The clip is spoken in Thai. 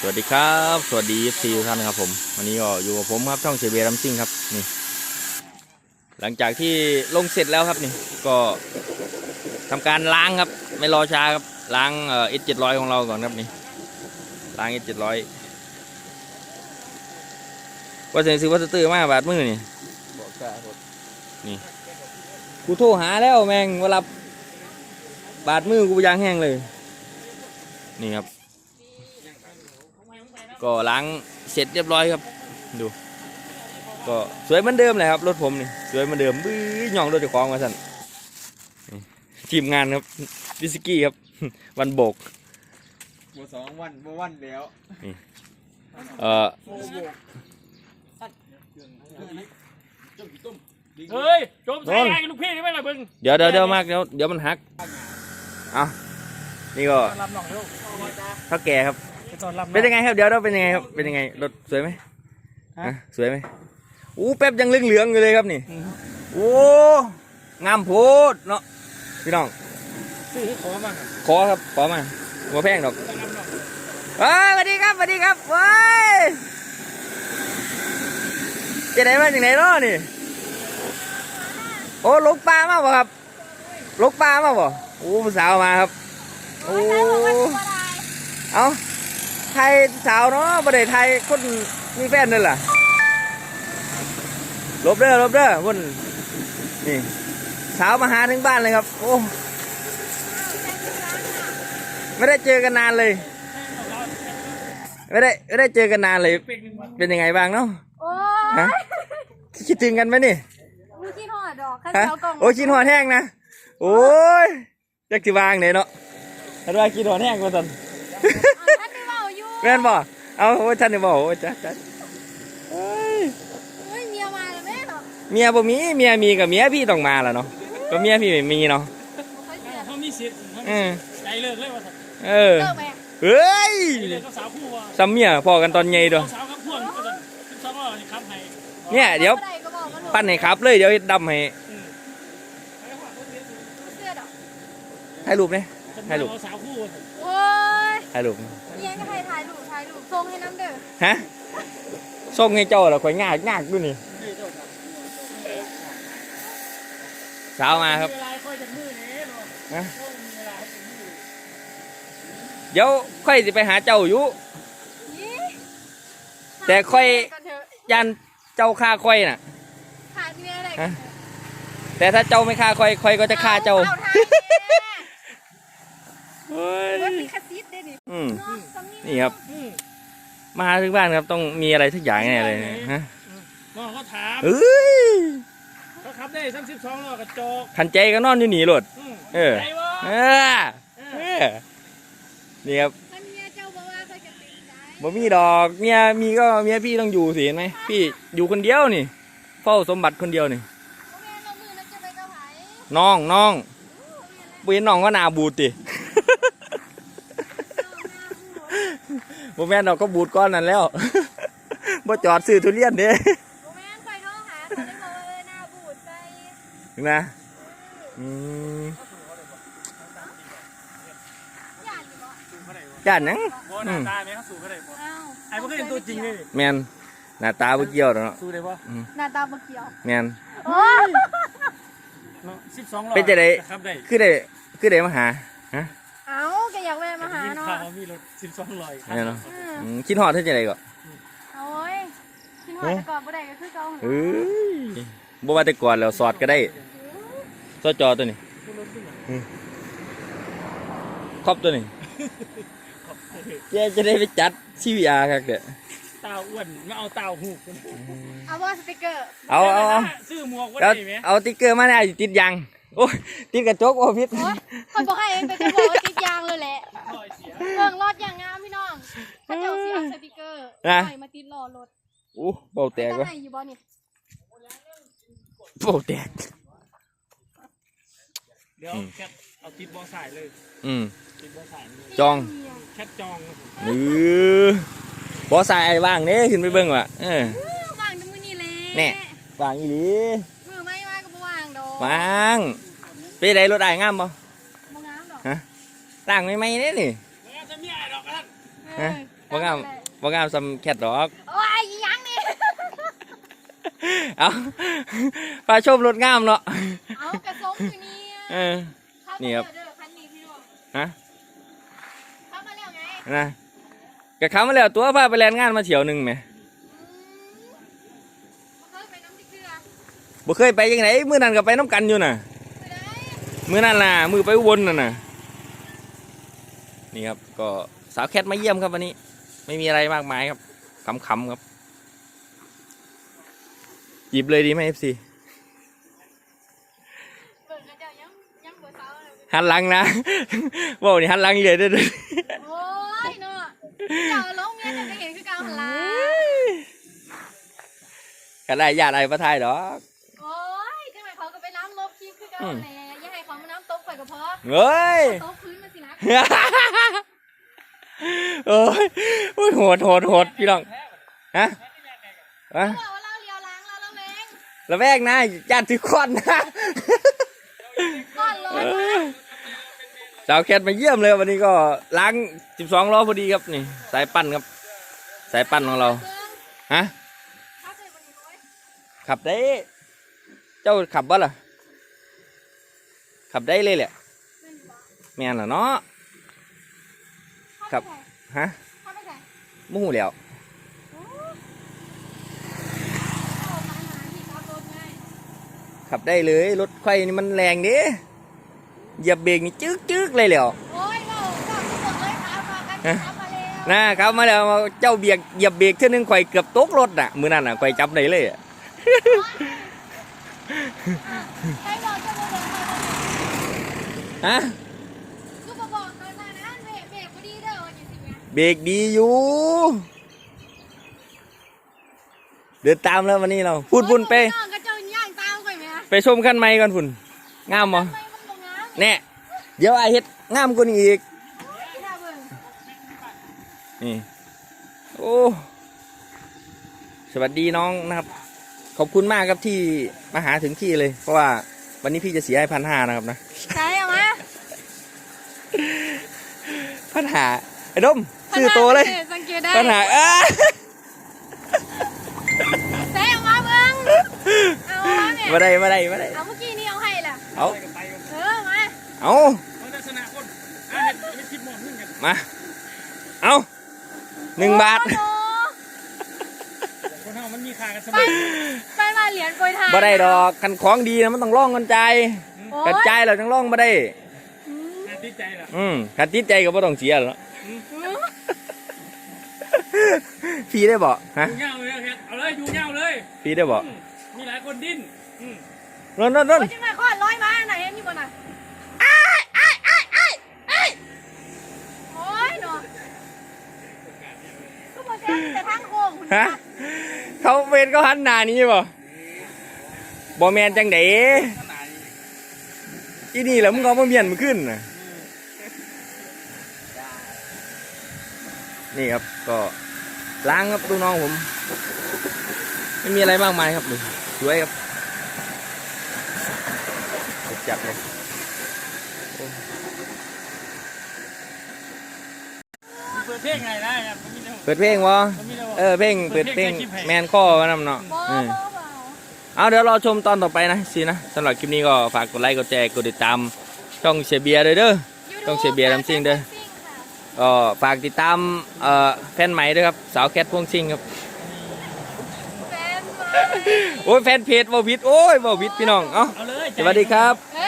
สวัสดีครับ สวัสดีซีทุกท่านครับผม วันนี้ก็อยู่กับผมครับช่องเชเบียรัมซิ่งครับนี่ หลังจากที่ลงเสร็จแล้วครับนี่ก็ทำการล้างครับ ไม่รอช้าครับล้างเอ่อเจ็ดร้อยของเราก่อนครับนี่ล้างเอเจ็ดร้อยว่าจะซื้อวัสดุมากบาทมือนี่บอกกล้าหมดกูโทรหาแล้วแม่งเวลาบาดมือกูยางแห้งเลย นี่ครับ ก็ล้างเสร็จเรียบร้อยครับ ดู ก็สวยเหมือนเดิมเลยครับรถผมนี่สวยเหมือนเดิมบื้อย่องรถเจ้าของมาสั่นนี่ทีมงานครับวิสกี้ครับ วันโบกบัสองวันบัวันแล้วเอ่อโอ้โหเฮ้ยจมใส่ไอ้ลูกพี่นี่ไม่ละมึงเดี๋ยวเดี๋ยวเดี๋ยวมากเดี๋ยวเดี๋ยวมันหักเอานี่ก็รับน้องเร็วเท่าแก่ครับไป ตอนรับเป็นยังไงครับเดี๋ยวเราเป็นยังไงครับเป็นยังไงรถสวยไหมฮะสวยไหมอู้แป๊บยังเหลืองๆอยู่เลยครับนี่โอ้งามโพดเนาะพี่น้องซื้อให้ขอบ้างขอครับขอมาหัวแพงดอกต้องรับน้องเฮ้ยสวัสดีครับสวัสดีครับเว้ยจะไหนมาจากไหนเนาะนี่โอ้ลกปลามาบ่ครับลกปลามาบ่โอ้ผู้สาวมาครับโอ้เอาไทยสาวเนาะประเดี๋ยวไทยคนมีแฟนนั่นล่ะหลบเด้อหลบเด้อคนนี่สาวมาหาถึงบ้านเลยครับ โอ้ไม่ได้เจอกันนานเลย ไม่ได้ไม่ได้เจอกันนานเลย เป็นหนึ่งวันเป็นยังไงบ้างเนาะโอ้ฮะยคิดถึงกันไหมนี่มีขี้หอดดอกข้าวฮะเจ้ากล่องโอ้ยกินหัวแห้งนะ โอ้ยจักสิวางไหนเนาะท่านว่ากินหัวแห้งมาสันอะท่านได้เบาอยู่ แม่นบ่เอาโอ้ยท่านได้บอกโอ้ยจ้าจ้าเอ้ยเฮ้ยเมียมาแล้วแม่เนาะเมียบ่มีเมียมีกับเมียพี่ต้องมาแล้วเนาะก็เมียพี่ไม่มีเนาะเขาเสียเขามีสิทธิ์เขามีเออใจเลิกเลยว่าเออ เลิกไหมเฮ้ยใจเลิกก็สาวคู่ว่าซ้ำเมียพอกันตอนใหญ่ด้วย สาวกับพ่วงก็จะสาวก็ครับให้เนี่ยเดี๋ยว อาก็บอกกันเถอะปั้นให้ครับเลยเดี๋ยวดำให้เสื้อดอกถ่ายรูปเนี่ยให้ลูกสาวคู่โอ้ยถ่ายรูป เมียก็ให้ถ่ายรูปถ่ายรูปส่งให้น้ำเด้อฮะส่งให้เจ้าเหรอข่อยงากงากดูนี่สาวมาครับเวลาค่อยจะมือเนี่ยเนาะฮะมีเวลาให้ถึงมือเดี๋ยวค่อยสิไปหาเจ้าอยู่นี่แต่ค่อยกันเถอะยันเจ้าฆ่าค่อยน่ะถ่ายเมียอะไรฮะแต่ถ้าเจ้าไม่ฆ่าค่อยค่อยก็จะฆ่าเจ้า อถ่าย เฮ้ย เมียว่ามีคาซิดได้ดิ อืม เนาะซ้ำนี่ครับอืมมาถึงบ้านครับต้องมีอะไรสักอย่างแน่เลยเนี่ยฮะน้องเขาถามเอ้ยเขาขับได้ทั้งสิบสองล้อกระจกขันใจก็นอนอยู่หนีรถอืมเออใจวะเออเออนี่ครับถ้าเมียเจ้าบอกว่าเขาจะติดใจบ่มีดอกเมียมีก็เมียพี่ต้องอยู่สิเห็นไหมพี่อยู่คนเดียวนี่ เฝ้าสมบัติคนเดียวนี่โอ้แม่เรามือเราจะไปกับไผน้องน้องโอ้แม่นะเวียนน้องก็หนาบูดติ บ่แม่นเราก็บูดก้อนนั่นแล้วบ่จอดซื้อทุเรียนเด้โอ้แม่นไปโทรหาเขาได้บอกว่าเออหน้าบูดไปนะอืมย่านอยู่บ่สูงเขาได้บ่ย่านหยังบ่หน้าตาแม่เขาสูงเขาได้บ่อ้าวไอ้พวกนี้ตัวจริงเลยแม่นหน้าตาบ่เกี่ยวดอกเนาะสู้ได้บ่หน้าตาบ่เกี่ยวแม่น โอ้ย เนาะสิบสองล้อเป็นจะได้ขับได้ คือได้คือได้มาหาฮะเอ้า ก็อยากแวะมาหายินเนาะข่าวว่ามีรถสิบสองล้ออีกคันแม่เนาะอืมอืมคิดฮอดเท่าจังไดก็โอ้ยกินหอยแต่ก่อนบ่ได้ก็คือเก่าเอ้ยบ่ว่าแต่ก่อนแล้วสอดก็ได้สอดจอตัวนี้อืมครอบตัวนี้แกจะได้ไปจัดชีวิอาครับเด้อเต้าอ้วนมาเอาเต้าหูกเอาว่าสติกเกอร์เอาเอาเอาซื้อหมวกว่าแล้วได้ไหมเอาติ๊กเกอร์มาเนี่ยติดยางโอ้ยติดกระจกโอ้พิษโอ้ยคนบอกให้เองแต่จะบอกว่าติด ยางเลยแหละลอยเสียเบิ่งรถอย่างงามพี่น้องถ้าเจ้าสิเอาสติกเกอร์นะใส่มาติดล้อรถอู้เบาแตกจะวะให้อยู่บ่นี่เบาแตก เดี๋ยวแคทเอาติดบอสายเลยอืม ติดบอสายเลยจอง แคทจองนือบอสายไอ้ว่างเด้ขึ้นไปเบิ่งว่ะเออเออ วางตรงมือนี่แหละแน่ ว่างอีหลีมือไม่ว่าก็บ่วางดอกว่างไปได้รถได้งามบ่บ่งามดอก ต่างไม่ไหมเนี่ยนี่แล้วจะมีอะไรหรอกกันเออบ่งามบ่งามซ้ำแคทดอก โอ้ยอีหยังนี่เอาปลาชมรถงามเนาะเอากระซงอยู่นี่เออ นี่ครับเข้ามาเด้อคันนี้พี่น้องฮะเข้ามาแล้วไงนะกะเขามาแล้วตัวพาไปแลนงานมาเที่ยวหนึงแหมอืมบ่เคยไปน้ำพริกเกลือบ่เคยไปยังไงมื้อนั้นก็ไปน้ำกันอยู่น่ะ ไปได้มื้อนั้นน่ะ มือไปอุบลน่ะน่ะ นี่ครับ ก็สาวแคทมาเยี่ยมครับวันนี้ ไม่มีอะไรมากมายครับขำๆครับ หยิบเลยดีไหม FC เปิดกระเจ้ายังยังบ่เซาเลยหันหลังนะบอกนี่หันหลังเลยเด้อโอ้ยเนาะเจ้าลงเมียจะได้เห็นคือเก่าหั่นล่ะกันได้ญาติอะไรประทายดอกโอ้ยจังไหนเขาก็ไปน้ำลบคลิปคือเก่าอืมแหละอย่าให้เขามาน้ำตกข่อยก็พอเฮ้ยตกพื้นมาสินะ โอ้ยโอ้ยโหดโหดโหดพี่น้องฮะฮะเขาบอกว่าเราเลียวล้างเราเราแมงระแวกนะญาติทุกคนนะก้อนร้อนมากสาวแคทมาเยี่ยมเลยวันนี้ก็ล้าง 12ล้อพอดีครับนี่ สายปั้นครับ สายปั้นของเราฮะถ้าเจวันนี้โอ้ยขับได้ เจ้าขับบ่ล่ะ ขับได้เลยแหละแม่นล่ะเนาะ ครับฮะเข้าไปใส่มู้แล้วโอ้เอามาหาที่ขับรถง่ายขับได้เลยรถไฟนี่มันแรงดิเหยียบเบรกนี่จึ๊กจึ๊กเลยแหล้วโอ้ยเราก็ทุกคนเลยครับมากันฮะขับมาแล้วนะครับมาแล้วเจ้าเบียกเหยียบเบรกเท่านึงข่อยเกือบตกรถน่ะมือนั่นน่ะข่อยจับได้เลยอะใครบอกจะมาเดินมาฮะ บรกดีอยู่ เดินตามแล้ววันนี้เราพูดพุ่นไปโอ้ยน้องก็เจ้าย่างตามข่อยแม่ไปชมขั้นไม้ก่อนพุ่นงามบ่ทำไมมันบ่งามแน่เดี๋ยวไอายเฮ็ดงามกว่านี้อีกน่าเบิ่งนี่ โอ้ สวัสดีน้องนะครับ ขอบคุณมากครับที่มาหาถึงที่เลย เพราะว่าวันนี้พี่จะเสียให้พันห้านะครับนะใช่เอามาพันหาไอ้ดม ชื่อโตเลยสังเกตได้พันหาอ้าใช่เอามาเบิ่งเอามาแม่มาได้มาได้มาได้เอาเมื่อกี้นี่เอาให้ล่ะเอาไปกันไปกันเออมาเอามันลักษณะคนอะเห็นเห็นคลิปหมอนขึ้นกันมาเอาหนึ่งบาทโอ้โหคนเฮามันมีค่ากันเสมไปอไปมาเหรียญโปรยทานบ่ได้ดอกคันของดีนะมันต้องล่องกันใจโอ้กันยใจเราจังล่องมาได้อืมน่าติดใจล่ะอืมคันติดใจก็บ่ต้องเสียหรอกอืม พี่ได้บ่ฮะอยู่เงาเลยครับเอาเลยอยู่เงาเลยพี่ได้บ่อืมมีหลายคนดิ้นอืมนนนนนโอ้ยจังไหนข้อร้อยมาไหนเห็นอยู่บ่น่ะอ้ายอ้ายอ้ายอ้ายอ้ายโอ้ยเนาะก็บ่แซ่บแต่ทางโค้งคุณฮะเขาเป็นเขาหันหน้านี้บ่บ่แมนจังไดอีนี่แหละมึงก็มาเมียนมึงขึ้นน่ะนี่ครับก็ ล้างครับลูกน้องผม ไม่มีอะไรมากมายครับนี่สวยครับจัดเลยเปิดเพลงไงได้ครับมันมีเรื่องเปิดเพลงวะมันมีเรื่องเออเพลงเปิดเพลงแมนข้อมานำเนาะบ่เออบ่บ่เอาเดี๋ยวรอชมตอนต่อไปนะสินะสำหรับคลิปนี้ก็ฝากกดไลค์กดแชร์กดติดตามช่องเชียร์เบียร์ด้วยเด้อต้องเชียร์เบียร์น้ำซิ่งด้วย ก็ฝากติดตามเอ่อแฟนใหม่ด้วยครับ สาวแคทพวงซิงครับ แฟนมาโอ้ยแฟนเพจบอวิดโอ้ยบอวิดพี่น้อง เอ้าเอาเลยสวัสดีครับ เอ